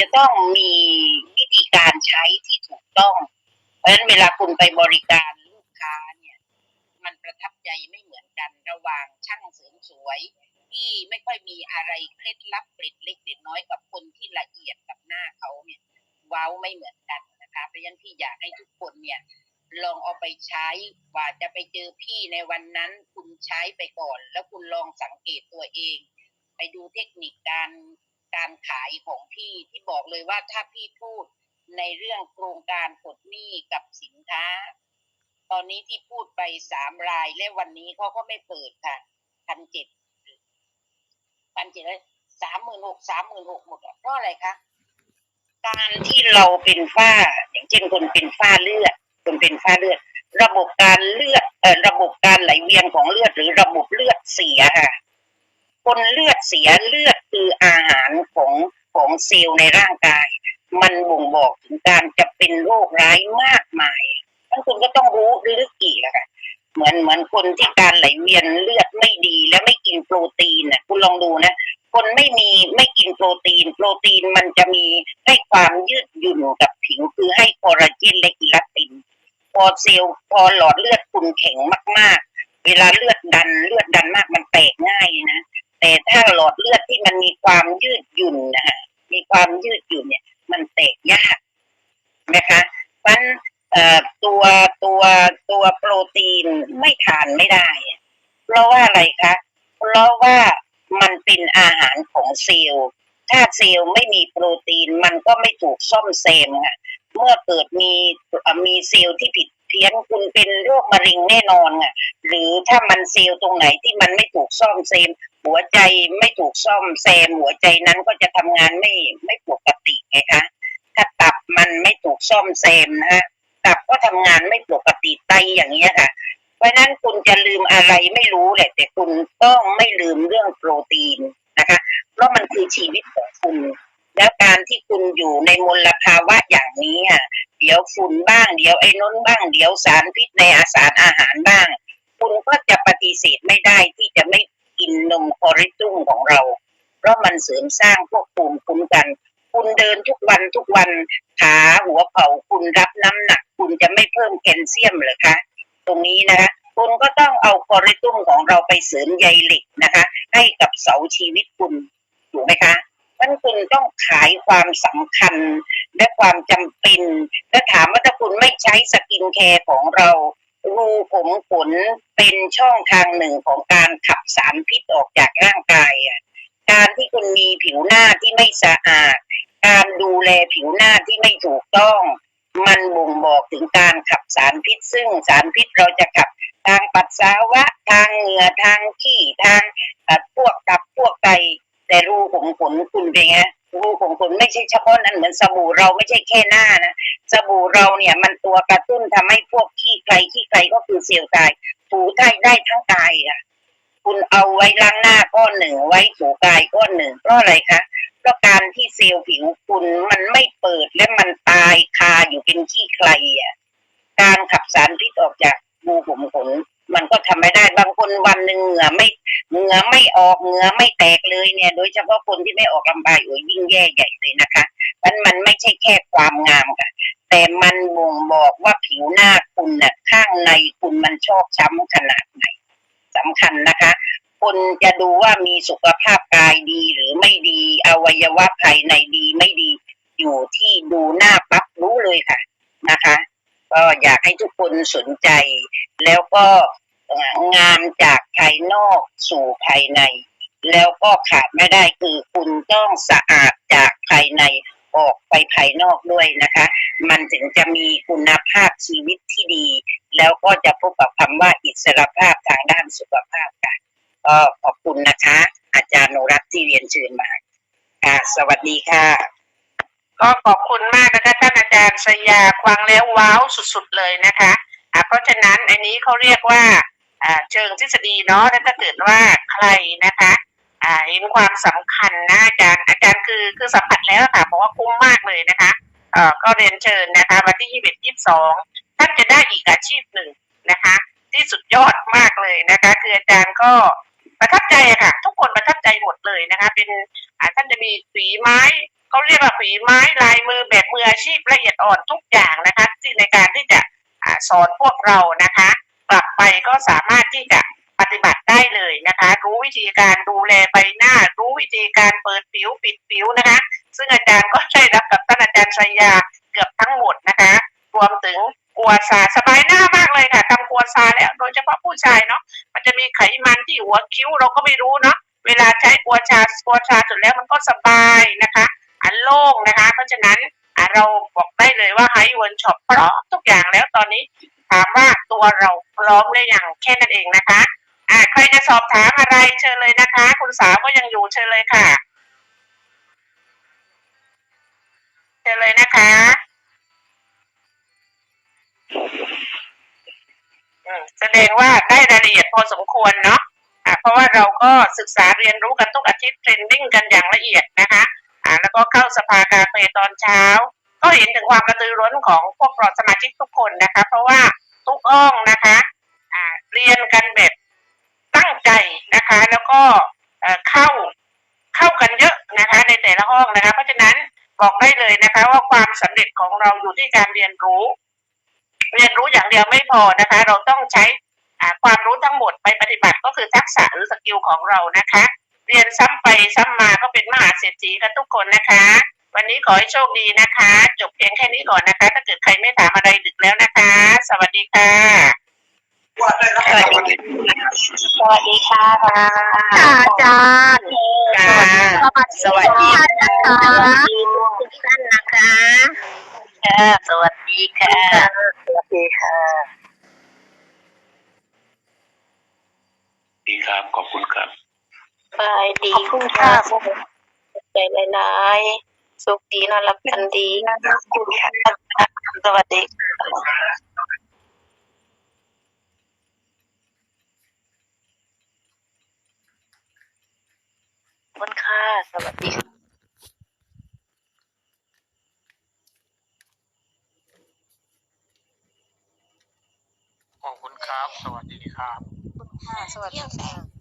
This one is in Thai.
จะต้องมีวิธีการใช้ที่ถูกต้อง เพราะฉะนั้นเวลาคุณไปบริการลูกค้าเนี่ย มันประทับใจไม่เหมือนกันระหว่างช่างเสริมสวย ที่ไม่ค่อยมีอะไรเคล็ดลับเกร็ดเล็กเกร็ดน้อยกับคนที่ละเอียดกับหน้าเขาเนี่ยว้าไม่เหมือนกันนะคะเพราะฉะนั้นพี่อยากให้ทุกคนเนี่ยลองเอาไปใช้กว่าจะไปเจอพี่ในวันนั้น คุณใช้ไปก่อน แล้วคุณลองสังเกตตัวเอง ไปดูเทคนิคการ การขายของพี่ที่บอกเลยว่าถ้าพี่พูดในเรื่องโครงการปลดหนี้กับสินค้า ตอนนี้ที่พูดไปสามรายและวันนี้เขาก็ไม่เปิดค่ะพันเจ็ดพันเจ็ดเลยสามหมื่นหกสามหมื่นหกหมดอะเพราะอะไรคะการที่เราเป็นฝ้า อย่างเช่นคนเป็นฝ้าเลือดคนเป็นฝ้าเลือด ระบบการเลือดเอ่อระบบการไหลเวียนของเลือดหรือระบบเลือดเสียค่ะ คนเลือดเสียเลือดคืออาหารของของเซลล์ในร่างกาย มันบ่งบอกถึงการจะเป็นโรคร้ายมากมายท่านคุณก็ต้องรู้ลึกอีกอะค่ะเหมือนเหมือนคนที่การไหลเวียนเลือดไม่ดีและไม่กินโปรตีนน่ะคุณลองดูนะ คนไม่มีไม่กินโปรตีน โปรตีนมันจะมีให้ความยืดหยุ่นกับผิวคือให้คอลลาเจนและอิลาติน พอเซลล์พอหลอดเลือดคุณแข็งมาก ๆ เวลาเลือดดันเลือดดันมากมันแตกง่ายนะ แต่ถ้าหลอดเลือดที่มันมีความยืดหยุ่นนะฮะมีความยืดหยุ่นเนี่ย มันแตกยากนะคะเพราะฉะนั้นเอ่อตัวตัวตัวโปรตีนไม่ทานไม่ได้ เพราะว่าอะไรคะเพราะว่ามันเป็นอาหารของเซลล์ถ้าเซลล์ไม่มีโปรตีนมันก็ไม่ถูกซ่อมแซมค่ะเมื่อเกิดมีมีเซลล์ที่ผิดเพี้ยนคุณเป็นโรคมะเร็งแน่นอนอะ หรือถ้ามันเซลล์ตรงไหนที่มันไม่ถูกซ่อมแซม หัวใจไม่ถูกซ่อมแซมหัวใจนั้นก็จะทำงานไม่ไม่ปกติไงคะถ้าตับมันไม่ถูกซ่อมแซมนะฮะตับก็ทำงานไม่ปกติไตอย่างเงี้ยค่ะ เพราะนั้นคุณจะลืมอะไรไม่รู้แหละ แต่คุณต้องไม่ลืมเรื่องโปรตีนนะคะ เพราะมันคือชีวิตของคุณ แล้วการที่คุณอยู่ในมลภาวะอย่างนี้อะเดี๋ยวฝุ่นบ้าง เดี๋ยวไอ้น้นบ้าง เดี๋ยวสารพิษในอาสารอาหารบ้าง คุณก็จะปฏิเสธไม่ได้ที่จะไม่ กินนมคอริตุ้มของเรา เพราะมันเสริมสร้างพวกภูมิคุ้มกัน คุณเดินทุกวันทุกวันขาหัวเข่าคุณรับน้ำหนัก คุณจะไม่เพิ่มแคลเซียมหรือคะ ตรงนี้นะคะคุณก็ต้องเอาคอริตุ้มของเราไปเสริมใยเหล็กนะคะ ให้กับเสาชีวิตคุณถูกไหมคะท่านคุณต้องขายความสำคัญและความจำเป็นและถามว่าถ้าคุณไม่ใช้สกินแคร์ของเรา รูผมขนเป็นช่องทางหนึ่งของการขับสารพิษออกจากร่างกายอะการที่คุณมีผิวหน้าที่ไม่สะอาด การดูแลผิวหน้าที่ไม่ถูกต้อง มันบ่งบอกถึงการขับสารพิษ ซึ่งสารพิษเราจะขับทางปัสสาวะ ทางเหงื่อทางขี้ทางเอ่อพวกตับพวกไตแต่รูขุมขนคุณเป็นไงรูขุมขนไม่ใช่เฉพาะนั้นเหมือนสบู่เราไม่ใช่แค่หน้านะ สบู่เราเนี่ยมันตัวกระตุ้นทำให้พวกขี้ไครขี้ไครก็คือเซลล์ตายถูได้ได้ทั้งกายอะ คุณเอาไว้ล้างหน้าก้อนหนึ่งไว้ถูกายก้อนหนึ่งเพราะอะไรคะเพราะการที่เซลล์ผิวคุณมันไม่เปิดและมันตายคาอยู่เป็นขี้ใครอะการขับสารพิษออกจากรูขุมขนมันก็ทำไม่ได้บางคนวันหนึ่งเหงื่อไม่เหงื่อไม่ออกเหงื่อไม่แตกเลยเนี่ย โดยเฉพาะคนที่ไม่ออกลำบากโอ้ยยิ่งแย่ใหญ่เลยนะคะมันมันไม่ใช่แค่ความงามค่ะ แต่มันบ่งบอกว่าผิวหน้าคุณน่ะข้างในคุณมันชอกช้ำขนาดไหนสำคัญนะคะคนจะดูว่ามีสุขภาพกายดีหรือไม่ดีอวัยวะภายในดีไม่ดี อยู่ที่ดูหน้าปั๊บรู้เลยค่ะนะคะ ก็อยากให้ทุกคนสนใจ แล้วก็งามจากภายนอกสู่ภายใน แล้วก็ขาดไม่ได้คือคุณต้องสะอาดจากภายใน ออกไปภายนอกด้วยนะคะ มันถึงจะมีคุณภาพชีวิตที่ดี แล้วก็จะพบกับคำว่าอิสรภาพทางด้านสุขภาพค่ะก็ขอบคุณนะคะ อาจารย์โนรัตที่เรียนเชิญมาค่ะสวัสดีค่ะ ก็ขอบคุณมากนะคะท่านอาจารย์สยาฟังแล้วว้าวสุดๆเลยนะคะอะเพราะฉะนั้นอันนี้เขาเรียกว่าอ่าเชิงทฤษฎีเนาะถ้าเกิดว่าใครนะคะ อ่าเห็นความสำคัญนะอาจารย์อาจารย์คือคือสัมผัสแล้วค่ะบอกว่าคุ้มมากเลยนะคะเอ่อก็เรียนเชิญนะคะ วันที่ยี่สิบยี่สิบสองท่านจะได้อีกอาชีพหนึ่งนะคะ ที่สุดยอดมากเลยนะคะ คืออาจารย์ก็ประทับใจค่ะ ทุกคนประทับใจหมดเลยนะคะ เป็นอ่าท่านจะมีฝีไม้เขาเรียกว่าฝีไม้ลายมือแบบมืออาชีพละเอียดอ่อนทุกอย่างนะคะที่ในการที่จะอ่าสอนพวกเรานะคะ กลับไปก็สามารถที่จะ ฏิบัติได้เลยนะคะ รู้วิธีการดูแลใบหน้า รู้วิธีการเปิดผิวปิดผิวนะคะ ซึ่งอาจารย์ก็ได้รับกับท่านอาจารย์ชัยยาเกือบทั้งหมดนะคะ รวมถึงกัวซาสบายหน้ามากเลยค่ะทำกัวซาแล้วโดยเฉพาะผู้ชายเนาะมันจะมีไขมันที่หัวคิ้วเราก็ไม่รู้เนาะเวลาใช้กัวชากัวชาจนแล้วมันก็สบายนะคะ อันโล่งนะคะ เพราะฉะนั้นเราบอกได้เลยว่าไฮเวิร์นช็อปพร้อมทุกอย่างแล้วตอนนี้ถามว่าตัวเราพร้อมหรือยังแค่นั้นเองนะคะ อ่าใครจะสอบถามอะไรเชิญเลยนะคะ คุณสาวก็ยังอยู่เชิญเลยค่ะ เชิญเลยนะคะแสดงว่าได้รายละเอียดพอสมควรเนาะอ่าเพราะว่าเราก็ศึกษาเรียนรู้กันทุกอาทิตย์เทรนนิ่งกันอย่างละเอียดนะคะอ่าแล้วก็เข้าสภากาเฟตอนเช้า ก็เห็นถึงความกระตือร้นของพวกเราสมาชิกทุกคนนะคะ เพราะว่าทุกห้องนะคะ อ่าเรียนกันแบบ ตั้งใจนะคะ แล้วก็เข้าเข้ากันเยอะนะคะ ในแต่ละห้องนะคะ เพราะฉะนั้นบอกได้เลยนะคะ ว่าความสำเร็จของเราอยู่ที่การเรียนรู้ เรียนรู้อย่างเดียวไม่พอนะคะ เราต้องใช้ความรู้ทั้งหมดไปปฏิบัติก็คือทักษะหรือสกิลของเรานะคะ เรียนซ้ำไปซ้ำมาก็เป็นมหาเศรษฐีกันทุกคนนะคะ วันนี้ขอให้โชคดีนะคะ จบเพียงแค่นี้ก่อนนะคะ ถ้าเกิดใครไม่ถามอะไรดึกแล้วนะคะ สวัสดีค่ะ สวัสดีสวัสดีค่ะค่ะอาจารย์ค่ะสวัสดีท่านนะคะทุกท่านนะคะค่ะสวัสดีค่ะสวัสดีค่ะดีครับขอบคุณครับบายดีขอบคุณค่ะใจหลายๆสุขดีนอนหลับฝันดีขอบคุณค่ะสวัสดีค่ะ ขอบ คุณค่ะ สวัสดีค่ะขอบคุณครับ สวัสดีครับค่ะ สวัสดีค่ะ